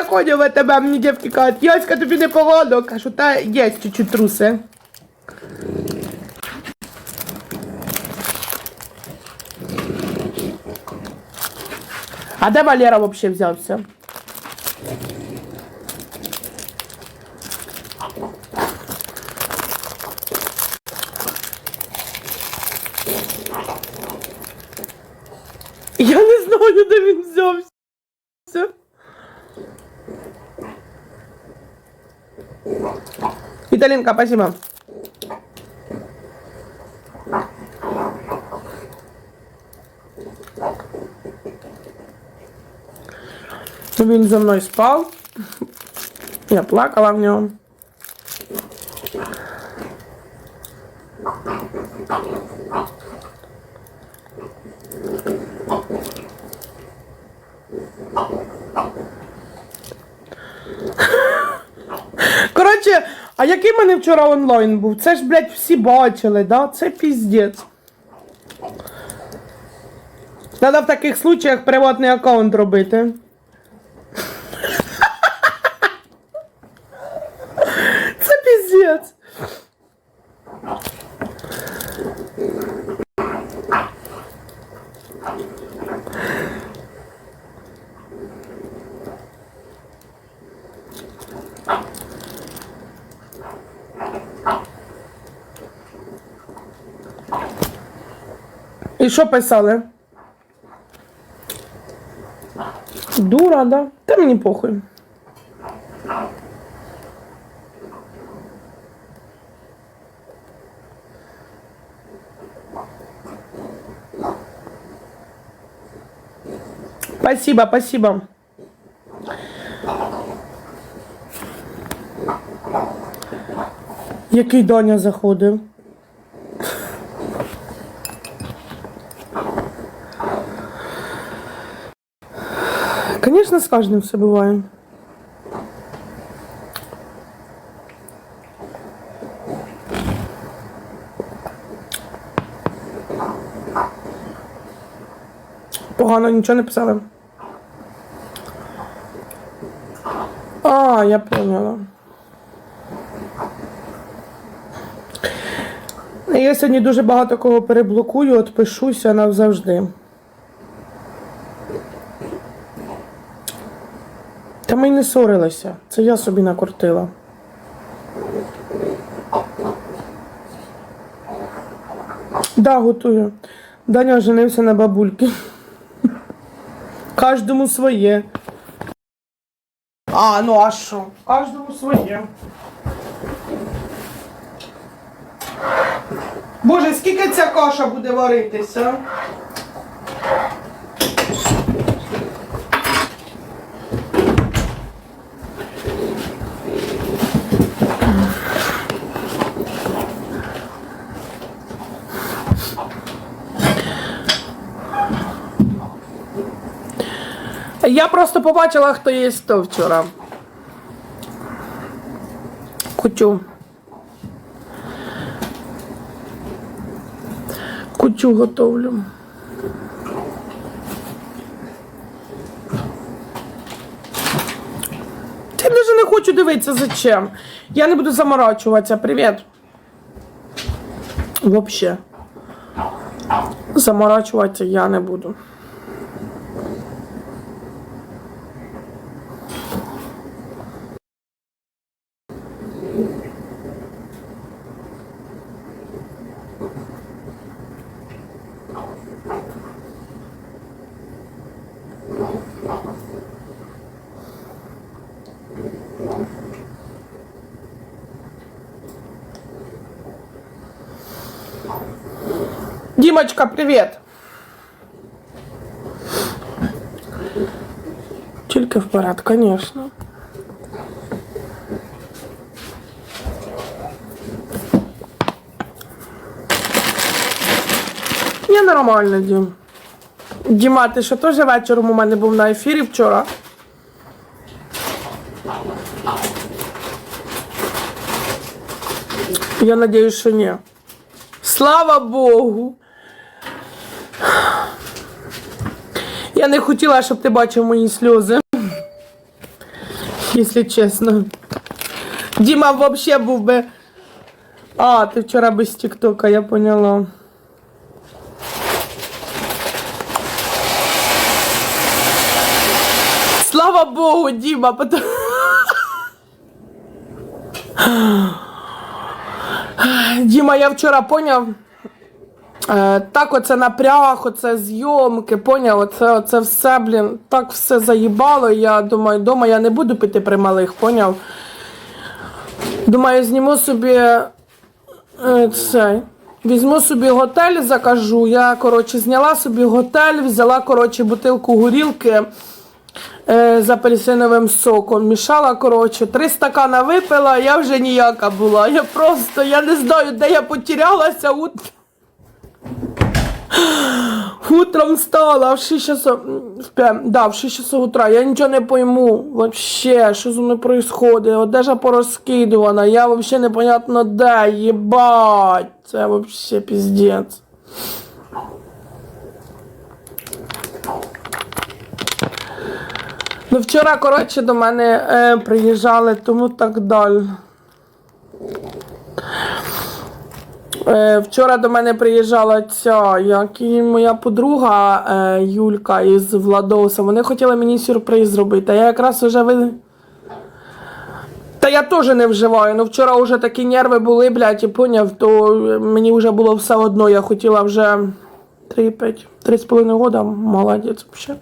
заходжу в АТБ, мені дівки кажуть, Яська, тобі не погода. Кажу, та є чуть-чуть труси. А де Валера взагалі взявся? Я не знаю, де він взявся. Віталінка, спасибо. Він зі мною спав. Я плакала в нього. А який в мене вчора онлайн був? Це ж, блядь, всі бачили, да? Це піздець. Треба в таких случаях приватний аккаунт робити. Це піздець. Що писали? Дура, да? Та мені похуй. Спасибо, спасибо. Який Даня заходив? Конечно, с каждым все бывает. Погано нічого не писали. А, я поняла. Я сьогодні дуже багато кого переблокую, отпишуся навзавжди. Ми й не ссорилися. Це я собі накрутила. Да, готую. Даня оженився на бабульки. Кожному своє. А, ну а що? Кожному своє. Боже, скільки ця каша буде варитися? Я просто побачила, хто є то вчора. Кутю. Кутю готовлю. Я навіть не хочу дивитися зачем. Я не буду заморачуватися. Привіт. Вообще. Заморачуватися я не буду. Димочка, привет. Тільки вперед, конечно. Я нормально, Дім. Діма, ти що теж вечором у мене був на ефірі вчора? Я надіюсь, що ні. Слава Богу. Я не хотіла, щоб ти бачив мої сльози. Якщо чесно. Діма взагалі був би. А, ти вчора без Тіктока, я поняла. Слава Богу, Діма, потом... Діма, я вчора поняв. Е, так, оце напряг, оце зйомки, поняв, оце, оце все, блін, так все заїбало. Я думаю, дома я не буду піти при малих, поняв. Думаю, зніму собі е, цей. Візьму собі готель, закажу. Я, коротше, зняла собі готель, взяла, коротше, бутилку горілки е, з апельсиновим соком. Мішала, коротше, три стакана випила, я вже ніяка була. Я просто, я не знаю, де я потерялася. Ут... Утром встала в 6 часов, в 5, да, в 6 часов утра. Я нічого не пойму. Вообще, що зі мною происходит? Одежа порозкидувана, я вообще непонятно де, єбать. Це вообще піздець. Ну, вчора, коротше, до мене е, приїжджали, тому так далі. Е, вчора до мене приїжджала ця, як і моя подруга е, Юлька із Владоса. Вони хотіли мені сюрприз зробити. А я якраз вже ви. Та я теж не вживаю. Ну вчора вже такі нерви були, блядь, і поняв, то мені вже було все одно. Я хотіла вже 3-5, 3,5 года, молодець взагалі.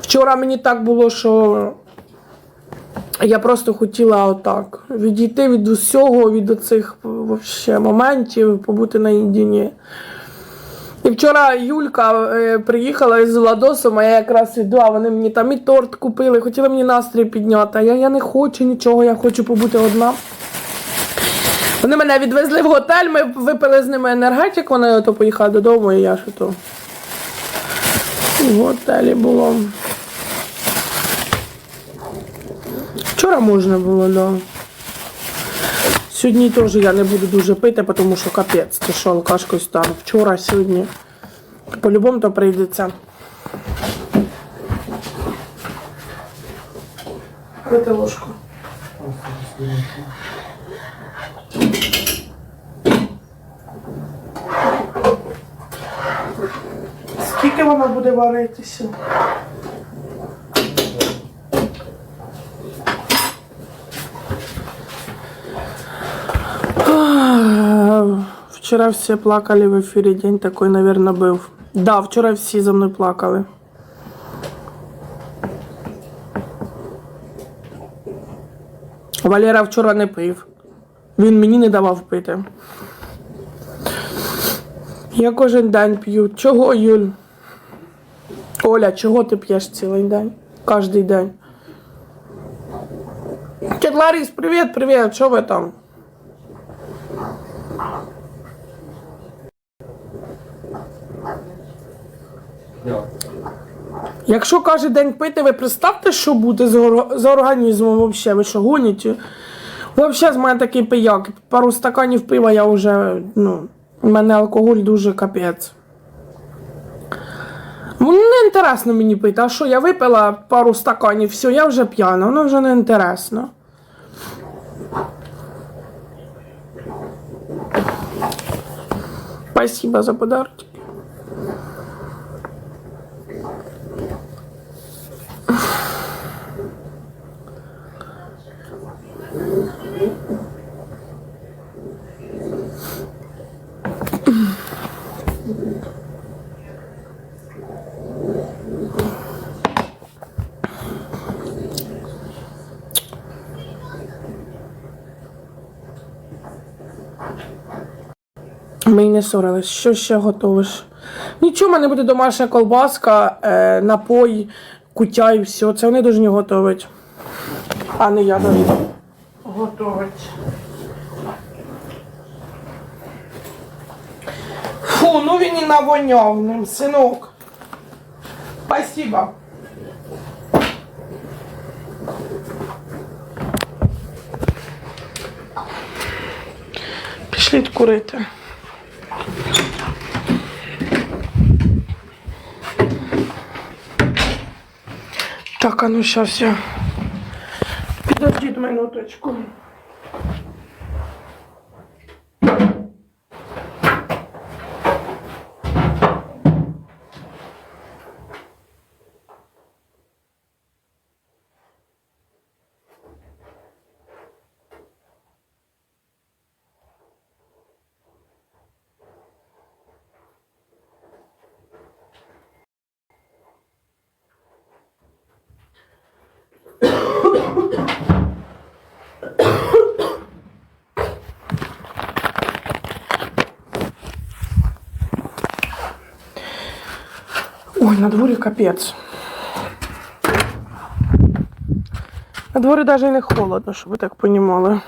Вчора мені так було, що я просто хотіла отак відійти від усього, від оцих вообще моментів, побути наєдині. І вчора Юлька е, приїхала із Владосом, а я якраз йду, а вони мені там і торт купили, хотіли мені настрій підняти. А я, я не хочу нічого, я хочу побути одна. Вони мене відвезли в готель, ми випили з ними енергетик, вони ото поїхали додому, і я ж то в готелі було. Вчора можна було, да. Сьогодні теж я не буду дуже пити, тому що капець, ти що алкашкою стану. Вчора, сьогодні. По-любому то прийдеться. Пити ложку. Скільки вона буде варитися? Вчера все плакали в эфире. День такой, наверное, был. Да, вчора всі за мною плакали. Валера вчора не пив. Він мені не давав пити. Я кожен день п'ю. Чого, Юль? Оля, чого ти п'єш цілий день? Кожний день. Тетя Ларис, привіт, привіт, що ви там? Якщо кожен день пити, ви представте, що буде з, ор- з організмом взагалі, ви що гоніте? Взагалі з мене такий пияк. Пару стаканів пива я вже, ну, у мене алкоголь дуже капець. Ну, не інтересно мені пити, а що я випила пару стаканів, все, я вже п'яна, воно вже не інтересно. Спасибо за подарки. Ми не ссорились. Що ще готовиш? Нічого, в мене буде домашня колбаска, е, напой, кутя і все. Це вони дуже готують. А не я навіть. Готовить. Фу, ну він і навоняв ним, синок. Спасибо. Пішліть курити. Так, а ну сейчас я Подождіть минуточку. на дворі капець. На дворі навіть не холодно, щоб ви так понімали.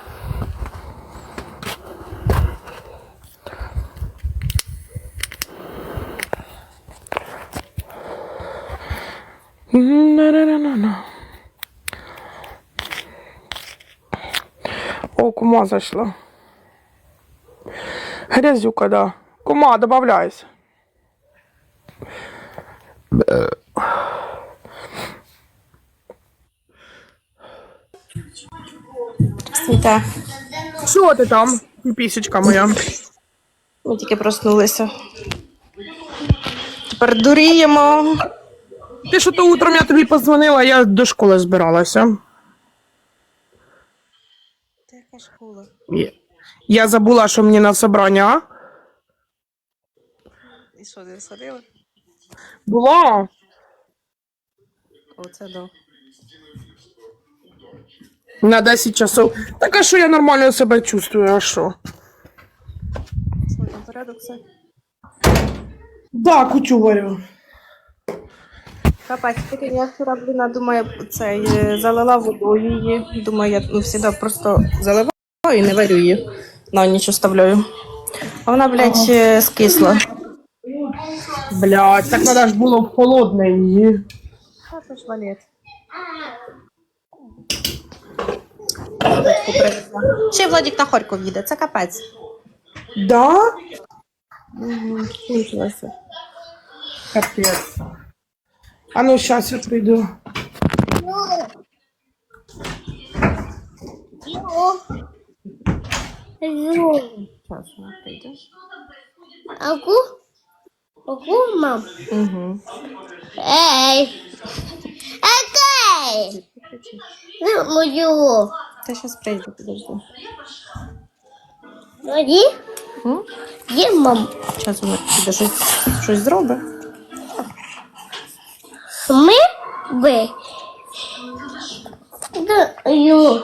На-на-на-на-на. О, кума зайшла. Грязюка, да. Кума, добавляйся. Світа, Що ти там, пісечка моя? ми тільки проснулися. Тепер дуріємо. Ти що то утром я тобі позвонила, я до школи збиралася. Та яка школа? Я- Я забула, що мені на собрання. І що, не сходили? Була. Оце да. На 10 часов. Так а що я нормально себе чувствую, а що? Що порядок все? Да, кучу варю. Капець, тільки я вчора, блін, думаю, цей, е, залила водою її. Думаю, я ну, завжди просто заливаю і не варю її. На ніч оставляю. А вона, блядь, е, скисла. Блять, так треба ж було в холодне її. Та це ж валет. Ще Владик на Харків їде, це капець. Да? Угу, Кончилося. Капець. А ну, щас я прийду. Зараз вона прийде. Аку? Аку, мам? Угу. Ей! Окей! Ну, мою. Та зараз прийде, подожди. Тоді? М? Є, мам. Зараз вона піде щось, щось зробить. Ми би. Даю.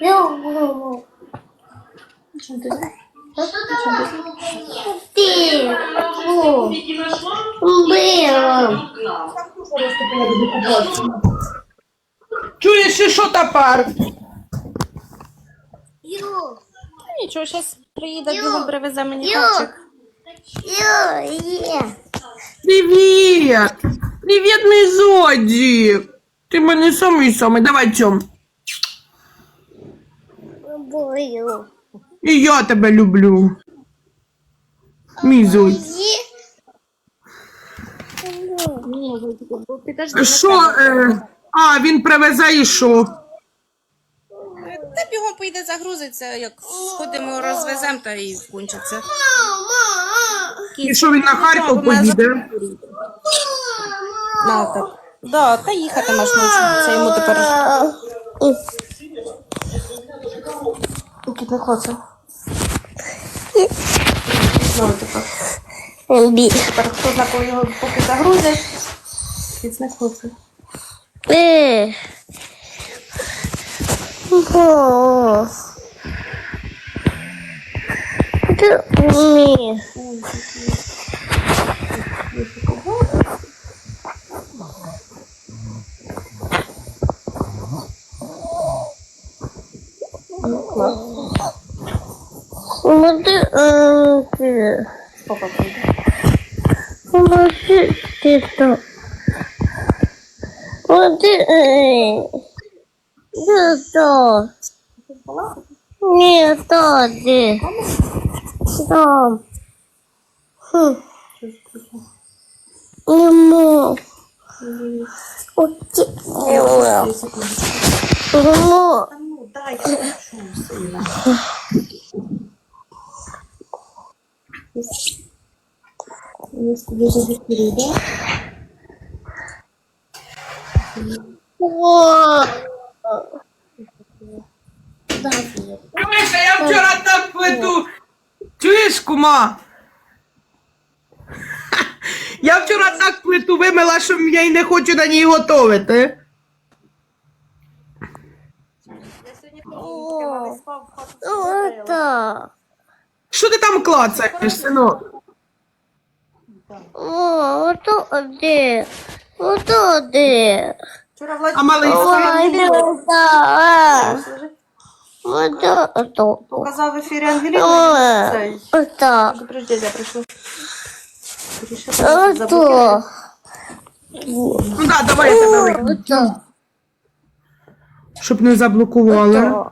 Йо. Ти. Аку. Кубики нашла? Била. Чуєш, і що тепер? Йо. Нічого, зараз приїде, бігом привезе мені є. Привіт! Привіт, мій зодік! Ти мене самий самий, давай цьом. Бою. І я тебе люблю. Мій зодік. Що? Е... А, він привезе і що? Та бігом поїде загрузиться, як сходимо, розвеземо та і кончиться. І що він на Харків поїде? На так. Да, та їхати ночі. Це йому тепер. Тут не хоче. Ну, тепер. Бі. Тепер хто знає, коли його поки загрузить, він не хоче. Е. Ти клас. ま、うーん、来る。パパ来る。また、来てた。また、うーん。ずっと。で。そう。ふん。も、こち。でも、でも、дай, прошу, сина. Если даже закурю, да? Я вчора так плиту. Чуєш, кума? Я вчора так плиту вимила, що я й не хочу на ній готувати. Я сьогодні хату вот это. Що ти там клацаєш, синок? О, вот где? Вот где? Вчора Владі А малий Ой. Вот это. показав в ефірі Ангеліни. Ой, Цей. прийшло. Рішила Вот заблокувати. так. Ну да, давай я тебе викину. Вот. Щоб не заблокували.